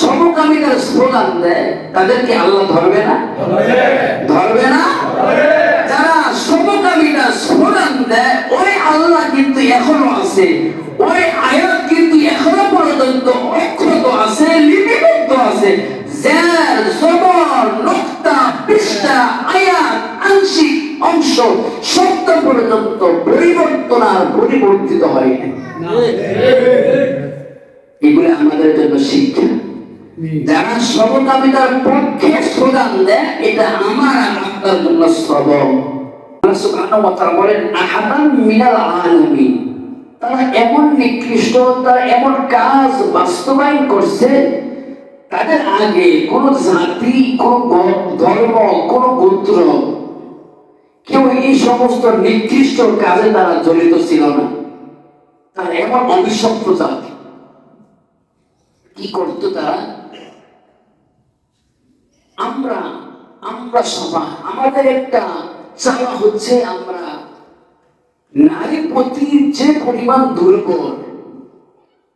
সমকামিতার স্লোগান দেয় তাদেরকে আল্লাহ ধরবে না? ধরবে না? যারা সমকামিতা স্লোগান দেয় ওই আল্লাহ কিন্তু এখনও আছে। ওই আয়াত কিন্তু এখনও পর্যন্ত অক্ষত আছে লিপিবদ্ধ আছে। জের জবর নোক্তা পৃষ্ঠা আয়াত আংশিক অংশ শব্দ পর্যন্ত পরিবর্তন আর পরিবর্তিত হয়নি এগুলো আমাদের জন্য শিক্ষা। যারা সমকামিতার পক্ষে স্লোগান দেয়, এটা আমার আপনার জন্য আলামিন। তারা এমন নিকৃষ্ট, তারা এমন কাজ বাস্তবায়ন করছে, তাদের আগে কোন জাতি, কোন ধর্ম, কোন গোত্র, কেউ এই সমস্ত নিকৃষ্ট কাজে তারা জড়িত ছিল না। তারা এমন অভিশপ্ত জাতি। কি করতো তারা? আমরা আমরা সবাই, আমাদের একটা চাওয়া হচ্ছে আমরা নারীর প্রতি যে পরিমাণ দুর্বল,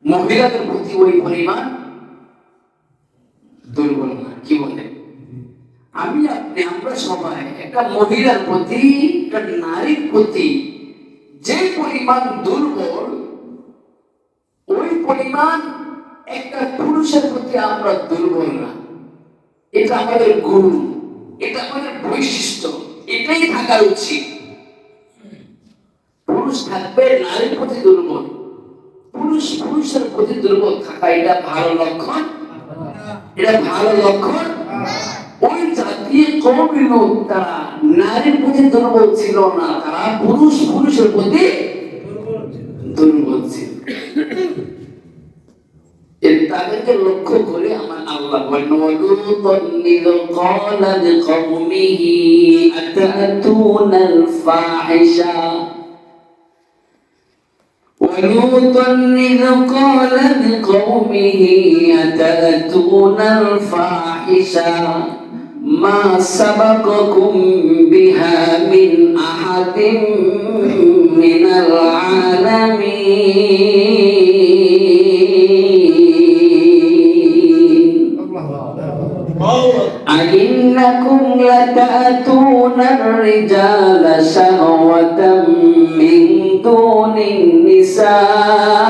মহিলাদের প্রতি ওই পরিমাণ দুর্বল না, কি বলে? আমি আপনি, আমরা সবাই একটা মহিলার প্রতি, একটা নারীর প্রতি যে পরিমাণ দুর্বল, ওই পরিমাণ একটা পুরুষের প্রতি আমরা দুর্বল না। এটা আমাদের গুণ এটা আমাদের বৈশিষ্ট্য, এটাই থাকা উচিত। পুরুষ থাকবে, নারীর প্রতি দুর্বল। পুরুষ পুরুষের প্রতি দুর্বল থাকা, এটা ভালো লক্ষণ? এটা ভালো লক্ষণ? ওই জাতীয় কমই তারা নারীর প্রতি দুর্বল ছিল না, তারা পুরুষ পুরুষের প্রতি দুর্বল তাদেরকে লক্ষ্য করে আমার আল্লাহ বলেন ওয়ালুতান ইয ক্বালা লিকওমিহি আতাতুনাল ফাহিশা ولوطا إذ قال لقومه أتأتون الفاحشة ما سبقكم بها من أحد من العالمين أئنكم لتأتون الرجال شهوة من دون النساء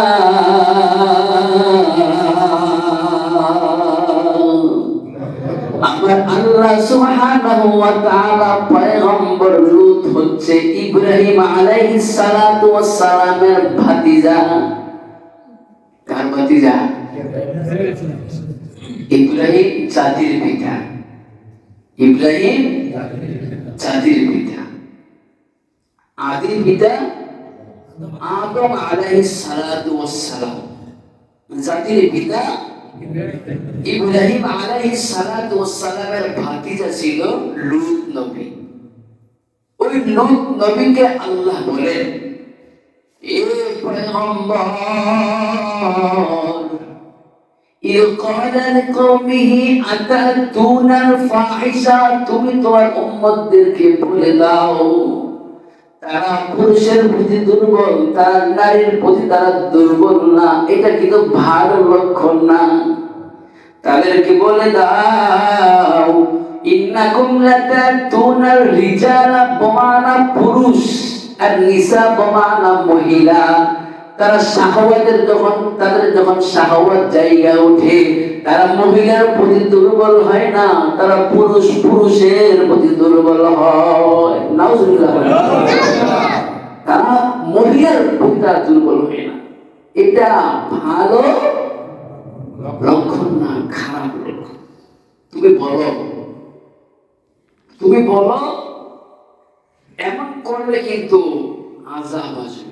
আমার আল্লাহ সুবহানাহু ওয়া তাআলা পয়গম্বর লূত হচ্ছে ইব্রাহিম আলাইহিস সালাতু ওয়াস সালামের ভাতিজা কার ভাতিজা ইব্রাহিম জাতির পিতা ইব্রাহিম জাতির পিতা। আদির পিতা আদম আলাইহিস সালাম। জাতির পিতা ইব্রাহিম আলাইহিস সালামের ভাতিজা ছিল লূত নবী। ওই লূত নবীকে আল্লাহ বলেন, এ إذ قال لقومه أتأتون الفاحشة তুমি তোমার উম্মতদেরকে বলে দাও তারা পুরুষের প্রতি দুর্বল তারা নারীর প্রতি তারা দুর্বল না এটা কিন্তু ভালো লক্ষণ না তাদেরকে বলে দাও ইন্নাকুম লাতাতুনার রিজালা বমানা পুরুষ আর নিসা বমানা মহিলা তারা শাহওয়াতের যখন, তাদের যখন শাহওয়াত জায়গা ওঠে, তারা মহিলার প্রতি দুর্বল হয় না, তারা পুরুষ পুরুষের প্রতি দুর্বল হয়। তারা মহিলার প্রতি তারা দুর্বল হয় না। এটা ভালো লক্ষণ না খারাপ তুমি বলো। তুমি বলো, এমন করলে কিন্তু আজাব আসবে।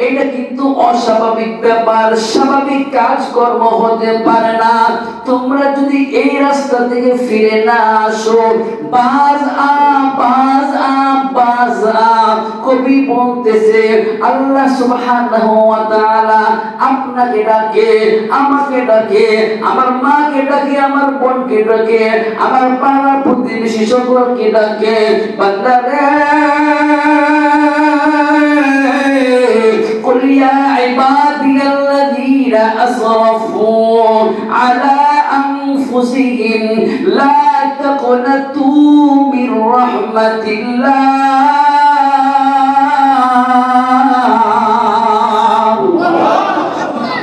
এটা কিন্তু অস্বাভাবিক ব্যাপার। স্বাভাবিক কাজকর্ম হতে পারে না। তোমরা যদি এই রাস্তা থেকে ফিরে না আসো, বাজ আ বাজ আ বাজ আ, কবি বলতেছে, আল্লাহ সুবহানাহু ওয়া তাআলা আপনাকে ডাকে, আমাকে ডাকে, আমার মাকে ডাকে, আমার বোনকে ডাকে, আমার পাড়া প্রতিবেশী সকলকে ডাকে। বান্দারে! يا عبادي الذين أسرفوا على أنفسهم لا تقنطوا من رحمة الله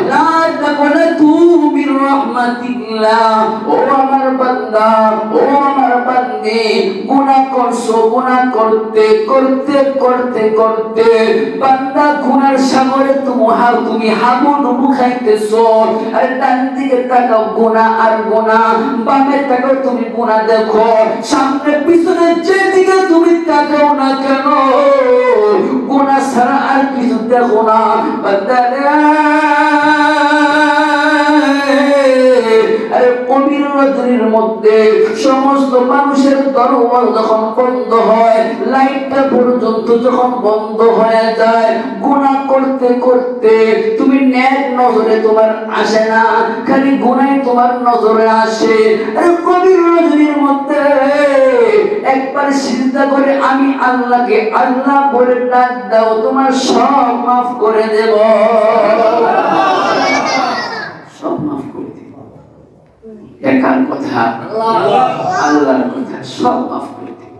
لا تقنطوا من رحمة الله ও আমার বান্দা ও বান্দি গুনাহ করছ, গুনাহ করতে করতে করতে করতে। বান্দা গুনার সাগরে তুমি হাল, তুমি হাবুডুবু খাইতেছো। আরে ডান দিকে তাকাও, গুনাহ আর গুনাহ। বামে তাকাও তুমি গুনাহ দেখো। সামনে পিছনে যেদিকে তুমি তাকাও না কেন, গুনাহ ছাড়া আর কিছু দেখো না। বান্দারে নদীর মধ্যে সমস্ত মানুষের দরবার যখন বন্ধ হয়, লাইটটা পর্যন্ত যখন বন্ধ হয়ে যায় গুণা করতে করতে তুমি ন্যাক নজরে তোমার আসে না, খালি গুনাই তোমার নজরে আসে। কবির নদীর মধ্যে একবার চিন্তা করে আমি আল্লাহকে আল্লাহ বলে ডাক দাও, তোমার সব মাফ করে দেব সব মাফ করে দেব একার কথা। আল্লাহর কথা সব মাফ করে দেব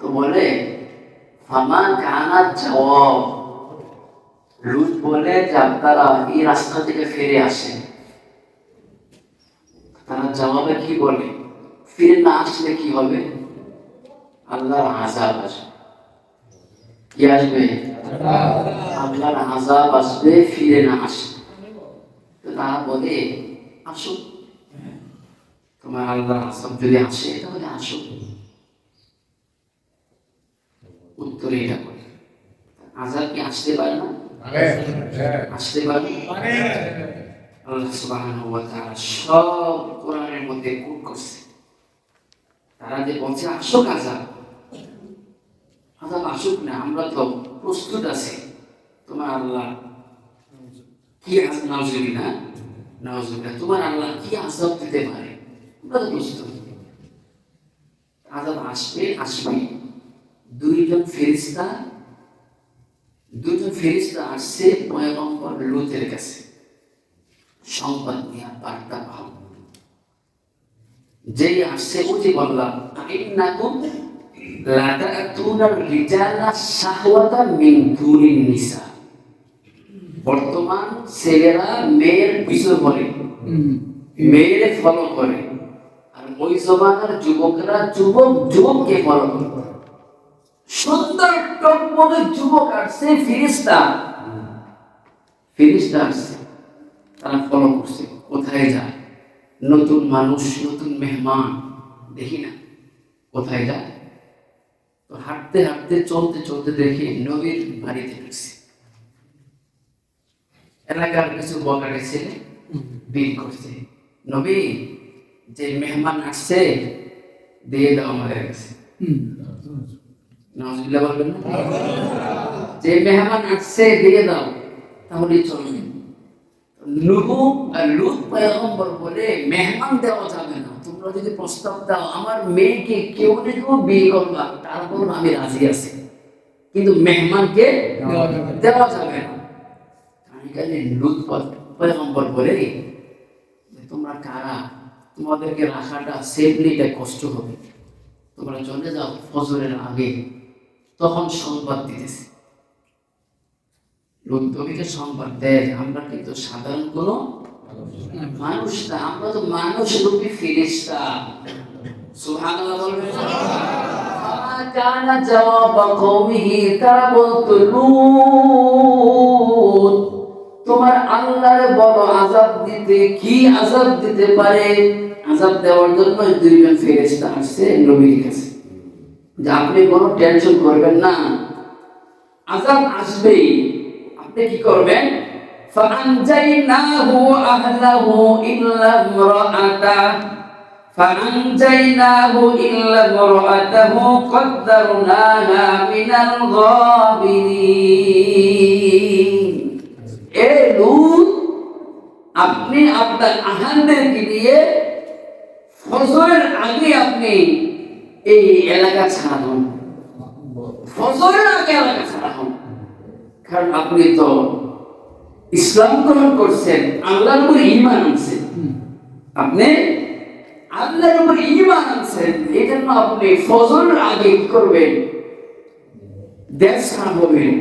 তো বলে ফামা কানা জবাব লুট বলে যে আপনারা এই রাস্তা থেকে ফিরে আসেন। তারা জবাবে কি বলে? ফিরে না আসলে কি হবে? আল্লাহর আজাব আসবে। কি আসবে? আল্লাহর আজাব আসবে ফিরে না আসবে তারা বলে আসো তোমার আল্লাহর আজাব যদি আসে, তাহলে উত্তরে এটা বলে। আজাব কি আসতে পারে না? আসতে পারে। আল্লাহ তাআলা সব কোরআনের মধ্যে কোট করছে। তারা যে বলছে, আসুক আজাব আজাব আসুক না, আমরা তো প্রস্তুত আছি। তোমার আল্লাহ কি আজ নাউজুবিল্লাহ। নাউজুবিল্লাহ, তোমার আল্লাহ কি আজাব দিতে পারে? আমরা তো প্রস্তুত আজাব আসবে আসবে। দুইজন ফেরিস্তা দুজন ফেরিস্তা আসছে পয়গম্বর লুতের কাছে। সংবাদ নিয়ে বার্তা যেই আসছে ও যে বললাম ইন্নাকুম লা তা'তুনার রিজালা শাহওয়াতা মিন দুনিন নিসা। বর্তমান ছেলেরা মেয়ের পিছু পড়ে। মেয়ের ফলো করে ওই জমানার যুবকরা যুবক যুবককে করে। সুন্দর টকমকে যুবক আসছে ফিরিস্তা। ফিরিস্তা আসছে তারা ফলো করছে কোথায় যায়? নতুন মানুষ নতুন মেহমান দেখি না কোথায় যায়? তো হাঁটতে হাঁটতে চলতে চলতে দেখি নবীর বাড়িতে ঢুকছে। এলাকার কিছু বকারে ছেলে বিল করছে। নবী যে মেহমান আসছে দিয়ে দাও আমাদের কাছে। বলবেন না? যে মেহমান আসছে দিয়ে দাও তাহলে চলবে। লুত পয়গম্বর বলে মেহমান দেওয়া যাবে না। তোমরা যদি প্রস্তাব দাও আমার মেয়েকে কেউ কেউ বিয়ে করবা তারপর আমি রাজি আছি। কিন্তু মেহমানকে দেওয়া যাবে না। কাজে লুত পয়গম্বর বলে তোমরা কারা? তোমাদেরকে রাখাটা সেফলি এটা কষ্ট হবে। তোমরা চলে যাও ফজরের আগে। তখন সংবাদ দিতেছে। লোকদেরকে সংবাদ দেয়, আমরা কিন্তু সাধারণ কোনো মানুষ না, আমরা তো মানুষ রূপী ফিরিস্তা। সুবহানাল্লাহ বলবেন কানা জবাব কওমিহি তারা বলতো লূত তোমার আল্লাহর বড় আজাব দিতে কি আজাব দিতে পারে আজাব দেওয়ার জন্য দুইজন ফেরেশতা আসছে নবীর কাছে যে আপনি কোনো টেনশন করবেন না আজাব আসবেই আপনি কি করবেন فأنجيناه وأهله إلا امرأته فأنجيناه إلا امرأته قدرناها من الغابرين এ লূত, আপনি আপনার আহানদেরকে নিয়ে ফজরের আগে আপনি এই এলাকা ছাড়া হন। ফজরের আগে এলাকা ছাড়া হন। কারণ আপনি তো ইসলাম গ্রহণ করছেন, আল্লাহর উপর ইমান আনছেন। আপনি আল্লাহর উপর ইমান আনছেন, এই জন্য আপনি ফজরের আগে কি করবেন? দেশ হবেন।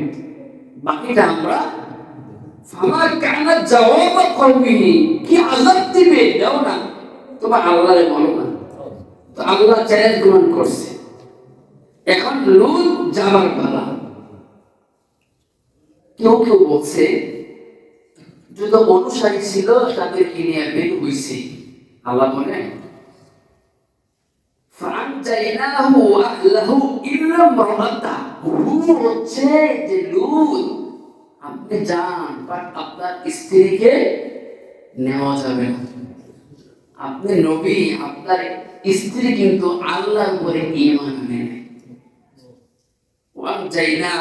বাকিটা আমরা ফামা কানা জবাব কওমিহি কি আযাব দিবে দাও না তোমার আল্লাহরে বলো না তো আল্লাহ চ্যালেঞ্জ গ্রহণ করছে এখন লুত যাবার পালা কেউ কেউ বলছে যত অনুসারী ছিল তাদেরকে নিয়ে বের হইছে আল্লাহ বলেন فَأَنْجَيْنَاهُ وَأَهْلَهُ إِلَّا امْرَأَتَهُ হুকুম হচ্ছে যে লুত আপনি যান বাট আপনার স্ত্রীকে নেওয়া যাবে না। আপনি নবী, আপনার স্ত্রী কিন্তু আল্লাহর উপরে ঈমান আনে ওয়ানজাইনা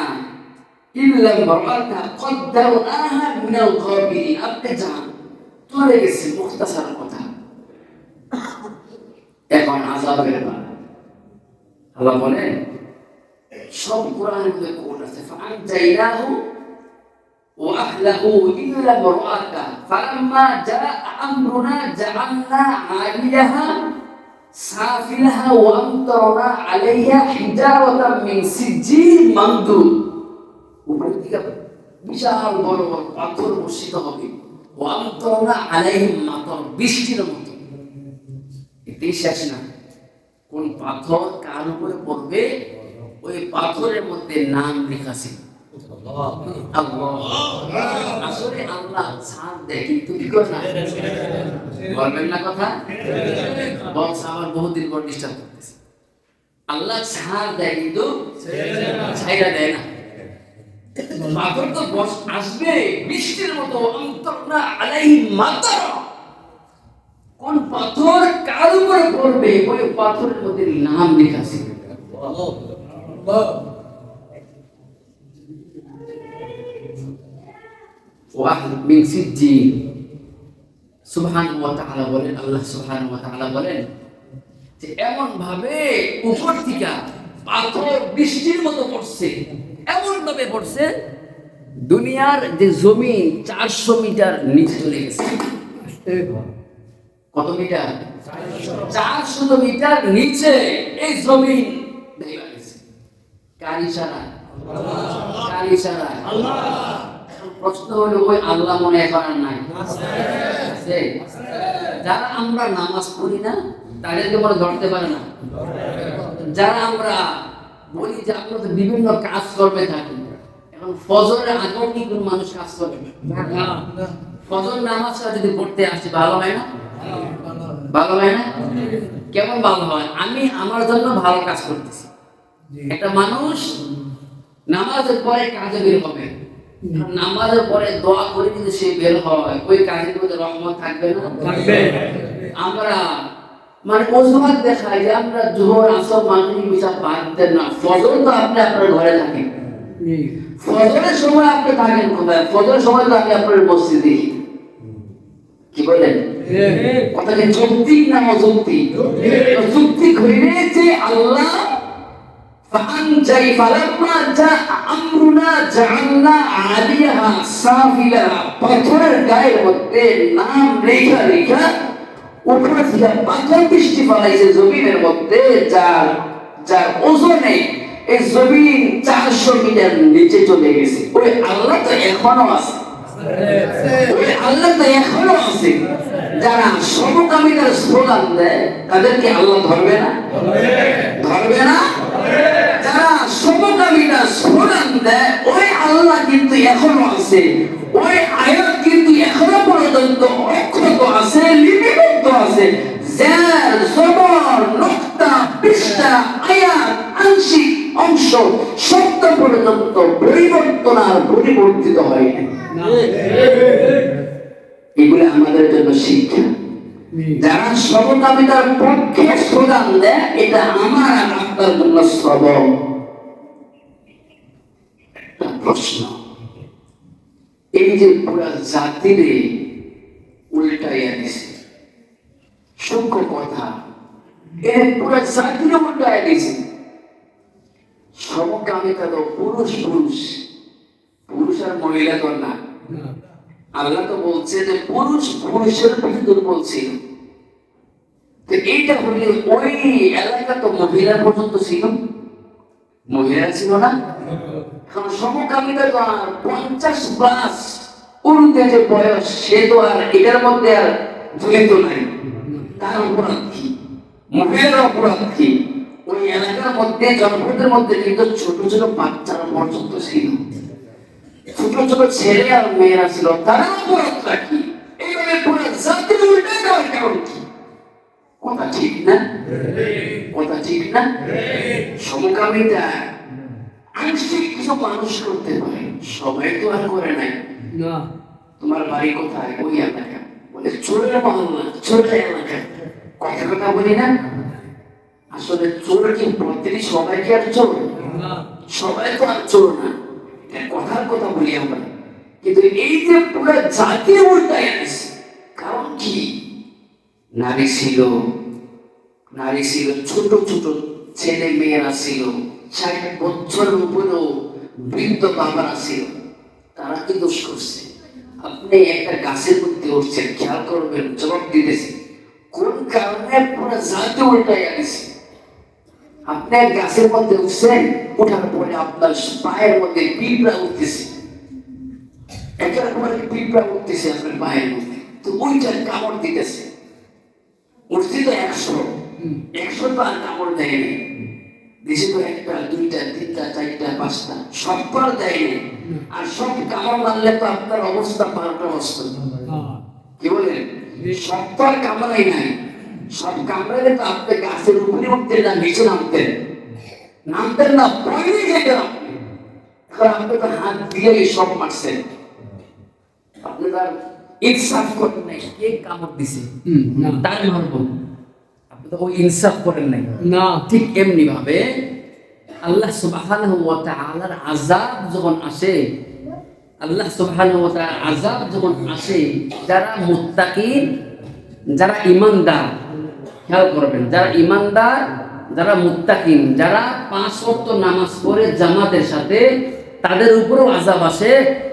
ইল্লা মারআতা কদ্দারনাহা মিনাল গাবিরিন। আপনি যান, চলে গেছে মুখতাসার কথা। এখন আযাবের বেলা আল্লাহ বলেন, সব কোরআনের মধ্যে কোড আছে? ফাআনজাইনাহু وأهله إلا امرأته فلما جاء أمرنا جعلنا عاليها سافلها وأمطرنا عليها حجارة من سجيل منضود উপর দিকে বিশাল বড় বড় পাথর বর্ষিত হবে ওয়ামতরনা আলাইহিম মাতর বৃষ্টির মতো এটাই শেষ না কোন পাথর কার উপরে পড়বে ওই পাথরের মধ্যে নাম লেখা ছিল আল্লাহ আসলে আল্লাহ ছাড় দেয় কিন্তু কি বলবেন না। কথা বক্স আমার বহুদিন পর ডিস্টার্ব করতেছে আল্লাহ ছাড় দেয় কিন্তু ছাইরা দেয় না পাথর তো বস আসবে বৃষ্টির মতো অন্তর না আলাই মাতার কোন পাথর কার উপরে পড়বে ওই পাথরের মধ্যে নাম লেখা ছিল ওয়াহদ মিন সিজ্জিন সুবহানাহু ওয়া তাআলা বলেন, আল্লাহ সুবহানাহু ওয়া তাআলা বলেন এমন ভাবে উপর থেকে পাথর বৃষ্টির মতো পড়ছে এমন ভাবে পড়ছে, দুনিয়ার যে জমি চারশো মিটার নিচে চলে গেছে। কত মিটার? চারশো মিটার নিচে এই জমি কার ইশারা কার ইশারা এখন প্রশ্ন হলো ওই আল্লাহ মনে এখন আর নাই যারা আমরা নামাজ পড়ি না তাদেরকে মনে ধরতে পারে না। যারা আমরা বলি যে আমরা তো বিভিন্ন কাজ করবে থাকি এখন ফজরের আগেও কি কোন মানুষ কাজ করবে ফজর নামাজটা যদি পড়তে আসে ভালো হয় না? ভালো। হয় না? কেমন ভালো হয়? আমি আমার জন্য ভালো কাজ করতেছি। একটা মানুষ নামাজের পরে কাজে বের হবে। নামাজের পরে দোয়া করে যদি সে বের হয়। ওই কাজের মধ্যে রহমত থাকবে না? থাকবে। আমরা মানে অজুহাত দেখাই যে আমরা জোহর আসর মাগরিব মিশা বাদ দেন না। ফজর তো আপনি আপনার ঘরে থাকেন। ফজরের সময় আপনি থাকেন কোথায়? ফজরের সময় তো আমি আপনার মসজিদে। কি বলেন কথা যৌক্তিক না অযৌক্তিক? যৌক্তিক হইলে যে আল্লাহ فأنجي فلما جاء أمرنا جعلنا عاليها سافلها পাথরের গায়ের মধ্যে নাম লেখা লেখা উপরে থেকে পাথর বৃষ্টি ফলাইছে জমিনের মধ্যে যার যার ওজনে এই জমিন চারশো মিটার নিচে চলে গেছে ওই আল্লাহ তো এখনো আছে ওই আল্লাহ তো এখনো আছে যারা সমকামিতার স্লোগান দেয় তাদেরকে আল্লাহ ধরবে না ধরবে না যারা সমকামীরা স্মরণ দেয় ওই আল্লাহ কিন্তু এখনও আছে। ওই আয়াত কিন্তু এখনও পর্যন্ত অক্ষত আছে লিপিবদ্ধ আছে। জের জবর নক্তা পৃষ্ঠা আয়াত আংশিক অংশ সত্য পর্যন্ত পরিবর্তন আর পরিবর্তিত হয় না এগুলো আমাদের জন্য শিক্ষা। যারা সমকামিতার পক্ষে স্লোগান দেয় এটা আমার আর আপনার জন্য একটা প্রশ্ন। এই যে পুরা জাতিরে উল্টাইয়া দিছে। সূক্ষ্ম কথা। এর পুরা জাতিরে উল্টাইয়া দিছে। সমকামিতা তো পুরুষ পুরুষ। পুরুষ আর মহিলা তো না। আল্লাহ তো বলছে যে পুরুষ পুরুষের প্রতি তো এইটা হলে ওই এলাকা তো মহিলা পর্যন্ত ছিল? মহিলা ছিল না? কারণ সমকামিতা তো আর পঞ্চাশ প্লাস উর্ধে যে বয়স, সে তো আর এটার মধ্যে আর নাই। তার অপরাধ কি মহিলার অপরাধ কি ওই এলাকার মধ্যে, জনপদের মধ্যে কিন্তু ছোট ছোট বাচ্চারা পর্যন্ত ছিল। ছোট ছোট ছেলে আর মেয়েরা ছিল। তারা অপরাধটা কি এইভাবে পুরো উল্টে কথা ঠিক না কথা ঠিক না সমকামিতা আংশিক কিছু মানুষ করতে পারে। সবাই তো আর করে নাই। তোমার বাড়ি কোথায়? ওই এলাকা। বলে চোরের মহল্লা চোরের এলাকা। কথা কথা বলি না। আসলে চোর কি প্রতিটি সবাই কি আর চোর? সবাই তো আর চোর না। কথার কথা বলি আমরা। কিন্তু এই যে পুরো জাতি উল্টায় কারণ কি? নারী ছিল নারী ছিল, ছোট ছোট ছেলে মেয়েরা ছিল, ষাট বছরের উপরেও বৃদ্ধ বাবারা ছিল। তারা কি দোষ করছে? আপনি একটা গাছের মধ্যে উঠছেন, খেয়াল করবেন, জবাব দিতেছি। কোন কারণে পুরো জাতি উল্টায় গেছে? আপনি গাছের মধ্যে উঠছেন ওঠার পরে আপনার পায়ের মধ্যে পিঁপড়া উঠতেছে। একের পিঁপড়া উঠতেছে আপনার পায়ের মধ্যে। তো ওইটা কামড় দিতেছে। উঠছে একশো। একশো তো আর কামড় দেয়নি দেশে তো একটা, দুইটা, তিনটা, চারটা, পাঁচটা, সব তো আর দেয়নি আর সব কামড় মারলে তো আপনার অবস্থা পাল্টা অবস্থা। কি বলেন? সব তো কামড়াই নাই। সব কামড়াইলে তো আপনি গাছের উপরে উঠতেন না, নিচে নামতেন। নামতেন না, পড়ে যেতেন আপনি। আপনি তো হাত দিয়ে সব মারছেন। আপনি তার ইনসাফ করেন নাই কে কামড় দিছে? তার মারবো আপনি তো ওই ইনসাফ করেন নাই। না। ঠিক এমনি ভাবে আল্লাহ সুবহানাহু ওয়া তাআলার আযাব যখন আসে আল্লাহ সুবহানাহু ওয়া তাআলার আযাব যখন আসে যারা মুত্তাকিন যারা ঈমানদার খেয়াল করবেন যারা ঈমানদার যারা মুত্তাকিন যারা পাঁচ ওয়াক্ত নামাজ পড়ে জামাতের সাথে তাদের উপরেও আজাব আসে।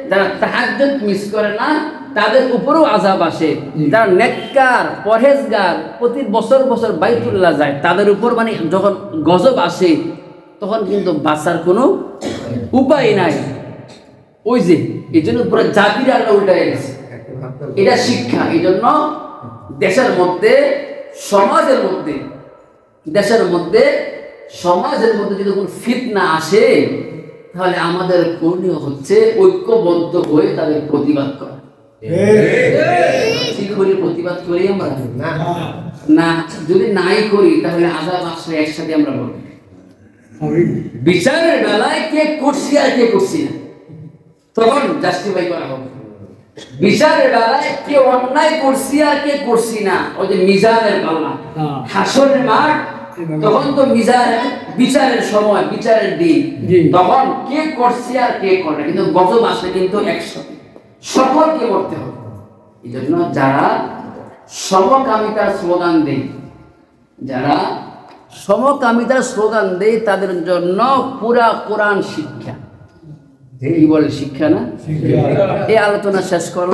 যারা তাহাজ্জুদ মিস করে না, তাদের উপরেও আজাব আসে। যারা নেককার, পরহেজগার, প্রতি বছর বছর বাইতুল্লাহ যায়, তাদের উপর মানে যখন গজব আসে, তখন কিন্তু বাঁচার কোনো উপায় নাই। ওই যে, এই জন্য পুরো জাতির আল্লাহ উল্টায় গেছে। এটা শিক্ষা, এই জন্য দেশের মধ্যে, সমাজের মধ্যে, দেশের মধ্যে, সমাজের মধ্যে যদি কোনো ফিতনা আসে তাহলে আমাদের করণীয় হচ্ছে ঐক্যবদ্ধ হয়ে তাদের প্রতিবাদ করা। ঠিক হলে প্রতিবাদ করি আমরা? না। যদি নাই করি তাহলে আসলে একসাথে আমরা বলব বিচারের বেলায় কে করছি আর কে করছি না? তখন জাস্টিফাই করা হবে। বিচারের বেলায় কে অন্যায় করছি আর কে করছি না ওই যে মিজানের পাল্লা হ্যাঁ। হাসরের মাঠ তখন তো মিজার বিচারের সময় বিচারের দিন তখন কে করছি আর কে করে না। কিন্তু গজব আসলে কিন্তু একসাথে। সকলকে করতে হবে। এই জন্য যারা সমকামিতার স্লোগান দেয় যারা সমকামিতার স্লোগান দেয় তাদের জন্য পুরা কোরআন শিক্ষা। এই বলে শিক্ষা না? এই আলোচনা শেষ করো